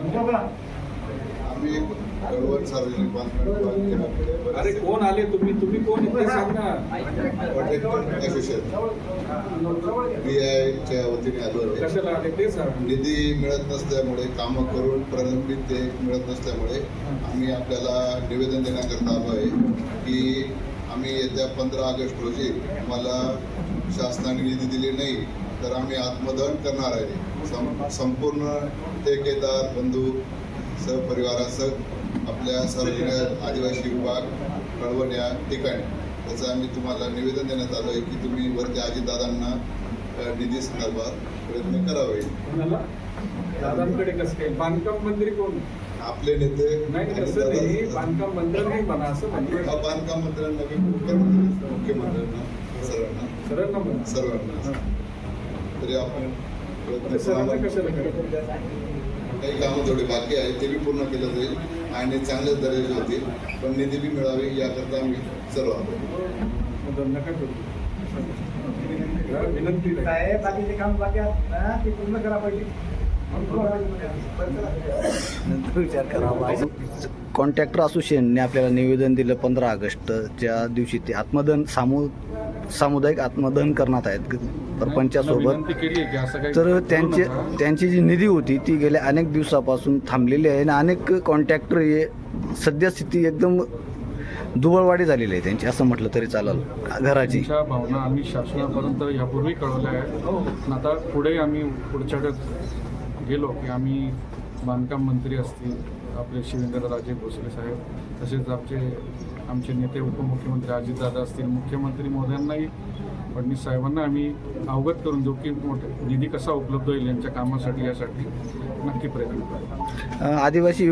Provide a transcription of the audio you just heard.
आम्ही कळवण सार्वजनिक बांधकाम अरे कोण आले तुम्ही? तुम्ही कोण आहे असोसिएशन बी आयच्या वतीने आलो कशाला आले? ते सांग. निधी मिळत नसल्यामुळे कामं करून प्रलंबित ते मिळत नसल्यामुळे आम्ही आपल्याला निवेदन देण्याकरता आलो आहे की आम्ही येत्या पंधरा ऑगस्ट रोजी मला शासनाने निधी दिली नाही. तर आम्ही आत्मदहन करणार आहे. सं संपूर्ण ठेकेदार बंधू सहपरिवारासह आपल्या सार्वजनिक आदिवासी विभाग कळवण या ठिकाणी. त्याचं आम्ही तुम्हाला निवेदन देण्यात आलं आहे की तुम्ही वरती अजितदादांना अ, निधी संदर्भात प्रयत्न करावे. दादांकडे कसं काय? बांधकाम मंत्री कोण? आपले नेते नाही बांधकाम मंत्री नाही म्हणा असं बांधकाम मंत्र्यांना मुख्यमंत्र्यांना सर्वांना. सरळ ना म्हणा. सर्वांना. तरी आपण? काही कामं थोडी बाकी आहेत ते बी पूर्ण केलं जाईल आणि चांगल्याच दर्जाचे होतील. पण निधी बी मिळावी याकरता आम्ही सर्व विनंती आहे. साहेब बाकीचे काम बाकी आहेत ना ते पूर्ण करा पाहिजे. नंतर विचार करावा. कॉन्ट्रॅक्टर असोसिएशनने आपल्याला निवेदन दिलं पंधरा ऑगस्टच्या दिवशी. ते आत्मदहन सामू सामुदायिक आत्मदहन करण्यात आहेत. सरपंचासोबत तर त्यांचे. त्यांची जी निधी होती ती गेल्या अनेक दिवसापासून थांबलेली आहे आणि अनेक कॉन्ट्रॅक्टर हे सद्यस्थिती एकदम दुबळवाडी झालेली आहे त्यांची असं म्हटलं तरी चालेल. घराची. भावना आम्ही शासनापर्यंत यापूर्वी कळवल्या आहेत. आता पुढे आम्ही पुढच्या वेळेस गेलो की आम्ही बांधकाम मंत्री असतील आपले शिवेंद्रराजे भोसले साहेब तसेच आमचे आमचे नेते उपमुख्यमंत्री अजितदादा असतील मुख्यमंत्री महोदयांनाही फडणवीस साहेबांना आम्ही अवगत करून देऊ की निधी कसा उपलब्ध होईल यांच्या कामासाठी यासाठी नक्की प्रयत्न करू. आदिवासी